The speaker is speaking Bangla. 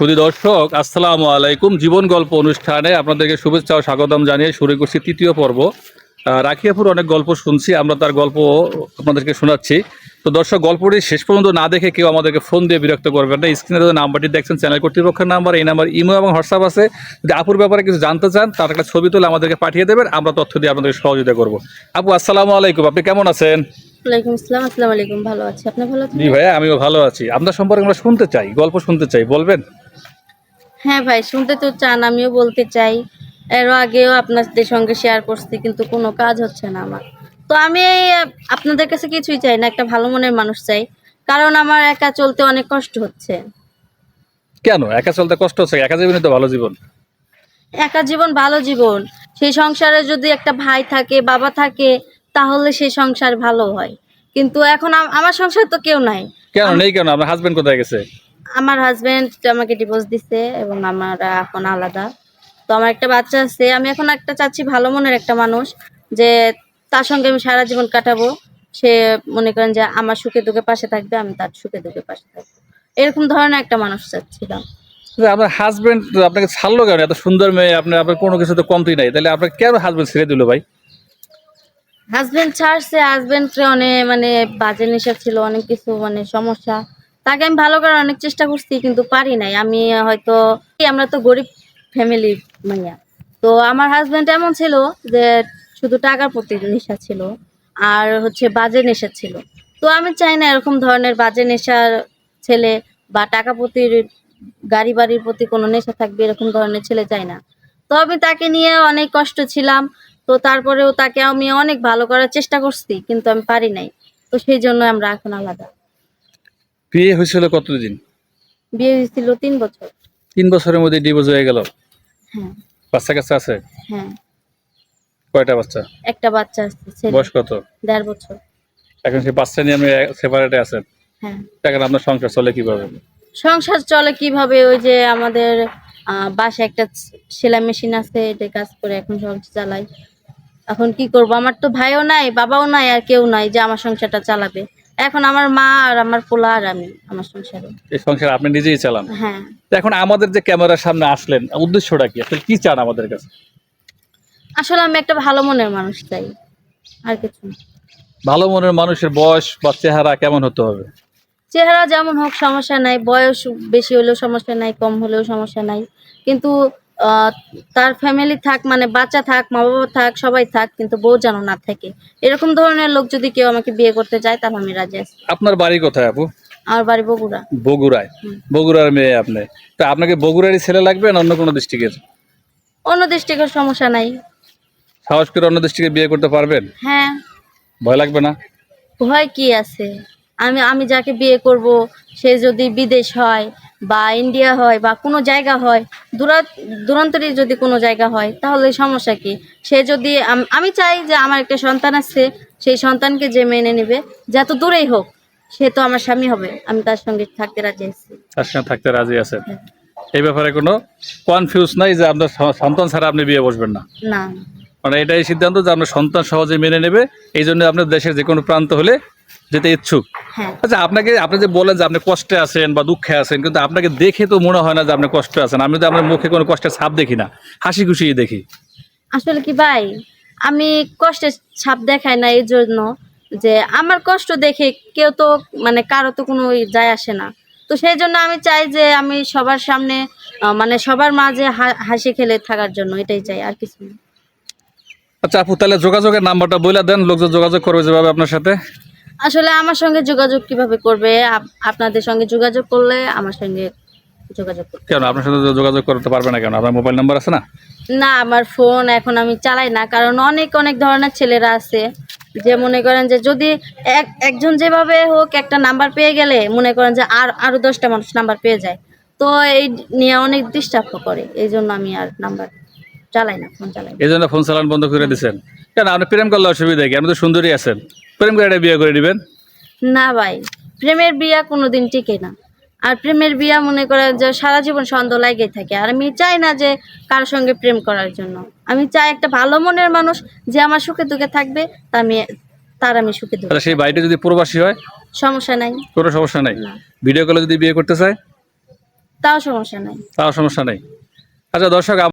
সুদী দর্শক আসসালামু আলাইকুম। জীবন গল্প অনুষ্ঠানে আপনাদেরকে শুভেচ্ছা ও স্বাগতম জানিয়ে শুরু করছি তৃতীয় পর্ব। রাখিয়াপুর অনেক গল্প শুনছি আমরা তার গল্প আপনাদেরকে শোনাচ্ছি। তো দর্শক গল্পটি শেষ পর্যন্ত না দেখে কেউ আমাদেরকে ফোন দিয়ে বিরক্ত করবেন না। স্ক্রিনে যে নাম্বারটি দেখছেন চ্যানেল কর্তৃপক্ষের নাম্বার এই নাম্বার ইমো এবং হোয়াটসঅ্যাপ আছে। যদি আপুর ব্যাপারে কিছু জানতে চান তার একটা ছবি তুলে আমাদেরকে পাঠিয়ে দেবেন আমরা তথ্য দিয়ে আপনাদেরকে সহযোগিতা করব। আপু আসসালামু আলাইকুম। আপনি কেমন আছেন? ওয়ালাইকুম আসসালাম আসসালামু আলাইকুম। ভালো আছি। আপনি ভালো আছেন? জি ভাইয়া আমিও ভালো আছি। আপনার সম্পর্কে আমরা শুনতে চাই গল্প শুনতে চাই বলবেন? হ্যাঁ ভাই শুনতে তো চান আমিও বলতে চাই। এর আগেও আপনাদের সঙ্গে শেয়ার করছি কিন্তু কোনো কাজ হচ্ছে না আমার। তো আমি আপনাদের কাছে কিছুই চাই না একটা ভালো মনের মানুষ চাই। কারণ আমার একা চলতে অনেক কষ্ট হচ্ছে। কেন? একা চলতে কষ্ট হচ্ছে? একা জীবনে তো ভালো জীবন। একা জীবন ভালো জীবন। সেই সংসারে যদি একটা ভাই থাকে বাবা থাকে তাহলে সেই সংসার ভালো হয়। কিন্তু এখন আমার সংসার তো কেউ নাই। কেন? নেই কেন? আপনার হাজবেন্ড কোথায় গেছে? আমার হাজবেন্ড আমাকে ডিভোর্স দিছে এবং আমরা এখন আলাদা। তো আমার একটা বাচ্চা আছে আমি এখন একটা চাচ্ছি ভালো মনের একটা মানুষ যে তার সঙ্গে আমি সারা জীবন কাটাবো। সে মনে করেন যে আমার সুখে দুঃখে পাশে থাকবে আমি তার সুখে দুঃখে পাশে থাকব। এরকম ধরনের একটা মানুষ চাচ্ছিলাম। যে আপনার হাজবেন্ড আপনাকে ছাড়লো কেন? এত সুন্দর মেয়ে আপনি আপনার কোনো কিছু তো কমতি নাই। তাহলে আপনার কেন হাজবেন্ড ছেড়ে দিল ভাই? হাজবেন্ড ছাড়ছে হাজবেন্ডকে অনেক মানে বাজে নেশা ছিল অনেক কিছু মানে সমস্যা। তাকে আমি ভালো করার অনেক চেষ্টা করছি, কিন্তু পারি নাই। আমি হয়তো, আমরা তো গরিব ফ্যামিলি মাইয়া। তো আমার হাজবেন্ড এমন ছিল যে, শুধু টাকার প্রতি নেশা ছিল, আর হচ্ছে বাজে নেশা ছিল। তো আমি চাই না এরকম ধরনের বাজে নেশার ছেলে বা টাকা প্রতি গাড়ি বাড়ির প্রতি কোনো নেশা থাকবে এরকম ধরনের ছেলে চাই না। তো আমি তাকে নিয়ে অনেক কষ্ট ছিলাম, তো তারপরেও তাকে আমি অনেক ভালো করার চেষ্টা করছি, কিন্তু আমি পারি নাই। তো সেই জন্য আমরা এখন আলাদা। বিয়ে হয়েছিল কতদিন? বিয়ে হয়েছিল তিন বছর। তিন বছরের মধ্যে ডিভোর্স হয়ে গেল? হ্যাঁ। বাচ্চা কাছে আছে? হ্যাঁ। কয়টা বাচ্চা? একটা বাচ্চা ছেলে। বয়স কত? দেড় বছর। এখন সেই বাচ্চা নিয়ে আপনি সেপারেটে আছেন? হ্যাঁ। এখন আপনার সংসার চলে কীভাবে? সংসার চলে কীভাবে? ওই যে আমাদের বাসায় একটা সেলাই মেশিন আছে এটা কাজ করে এখন সংসার চালাই। এখন কি করব? আমার তো ভাইও নাই বাবাও নাই আর কেউ নাই যে আমার সংসারটা চালাবে। এখন আমার মা আর আমার পোলা আর আমি আমার সংসারে। এই সংসার আপনি নিজেই চালান? হ্যাঁ। এখন আমাদের যে ক্যামেরার সামনে আসলেন উদ্দেশ্যটা কি? আসলে কি চান আমাদের কাছে? আসলে আমি একটা ভালো মনের মানুষ চাই আর কিছু না। ভালো মনের মানুষের বয়স বা চেহারা কেমন হতে হবে? চেহারা যেমন হোক সমস্যা নাই বয়স বেশি হলেও সমস্যা নাই কম হলেও সমস্যা নাই। কিন্তু তার ফ্যামিলি থাক মানে বাচ্চা থাক মা বাবা থাক সবাই থাক কিন্তু বউ যেন না থাকে। এরকম ধরনের লোক যদি কেউ আমাকে বিয়ে করতে চায় তাহলে আমি রাজি আছি। আপনার বাড়ি কোথায় আপু? আমার বাড়ি বগুড়া। বগুড়ায়। বগুড়ার মেয়ে আপনি। তা আপনাকে বগুড়ারই ছেলে লাগবে না অন্য কোনো ডিস্ট্রিক্টের অন্য ডিস্ট্রিক্টের সমস্যা নাই। সাহস করে অন্য ডিস্ট্রিক্টে বিয়ে করতে পারবেন? হ্যাঁ। ভয় লাগবে না? ভয় কি আছে? আমি আমি যাকে বিয়ে করব সে যদি বিদেশ হয় বা ইন্ডিয়া হয় বা কোনো জায়গা হয় দূরা দূরান্তরে যদি কোনো জায়গা হয় তাহলে সমস্যা কি? সে যদি আমি চাই যে আমার একটা সন্তান আছে সেই সন্তানকে যে মেনে নেবে যত দূরেই হোক সে তো আমার স্বামী হবে আমি তার সঙ্গে থাকতে রাজি আছি। তার সঙ্গে থাকতে রাজি আছেন হ্যাঁ। এই ব্যাপারে কোনো কনফিউজ নাই যে আপনার সন্তান ছাড়া আপনি বিয়ে বসবেন না। না। মানে এটাই সিদ্ধান্ত যে আপনার সন্তান সহজে মেনে নেবে এই জন্য আপনার দেশের যে কোনো প্রান্ত হলে যেতে ইচ্ছুক। হ্যাঁ। আচ্ছা আপনাকে আপনি যে বলেন যে আপনি কষ্টে আছেন বা দুঃখে আছেন কিন্তু আপনাকে দেখে তো মনে হয় না যে আপনি কষ্টে আছেন। আমি তো আপনার মুখে কোনো কষ্টের ছাপ দেখি না হাসি খুশি দেখি। আসলে কি ভাই আমি কষ্টের ছাপ দেখাই না এই জন্য যে আমার কষ্ট দেখে কেউ তো মানে কারও তো কোনো যায় আসে না। তো সেই জন্য আমি চাই যে আমি সবার সামনে মানে সবার মাঝে হাসি খেলে থাকার জন্য এটাই চাই আর কিছু না। আচ্ছা আপু তাহলে যোগাযোগের নাম্বারটা বলে দেন লোকজন যোগাযোগ করবে যেভাবে আপনার সাথে। আসলে আমার সঙ্গে যোগাযোগ কীভাবে করবে? আপনাদের সঙ্গে যোগাযোগ করলে আমার সঙ্গে যোগাযোগ কেন? আপনার সাথে যোগাযোগ করতে পারবে না কেন? আপনার মোবাইল নাম্বার আছে না? না আমার ফোন এখন আমি চালাই না কারণ অনেক অনেক ধরনের ছেলেরা আছে যে মনে করেন যে যদি এক একজন যেভাবে হোক একটা নাম্বার পেয়ে গেলে মনে করেন যে আর আরও দশটা মানুষ নাম্বার পেয়ে যায়। তো এই নিয়ে অনেক ডিস্টার্ব করে এই জন্য আমি আর নাম্বার চালাই না ফোন চালাই এই জন্য ফোন চালান বন্ধ করে দিচ্ছেন কেন? আপনি প্রেম করলে অসুবিধা কি? আপনি তো সুন্দরী আছেন। প্রেম করে বিয়ে করে দিবেন? না ভাই প্রেমের বিয়া কোনোদিন টিকে না। আর প্রেমের বিয়া মনে করেন যে সারা জীবন সন্দেহ লাগে থাকে। আর আমি চাই না যে কারোর সঙ্গে প্রেম করার জন্য। আমি চাই একটা ভালো মনের মানুষ যে আমার সুখে দুঃখে থাকবে তা আমি তার আমি সুখে দুঃখে তাহলে সেই বাড়িটা যদি প্রবাসী হয়? সমস্যা নাই। কোনো সমস্যা নাই? ভিডিও কলে যদি বিয়ে করতে চায়? তাও সমস্যা নাই। তাও সমস্যা নেই। আচ্ছা দর্শক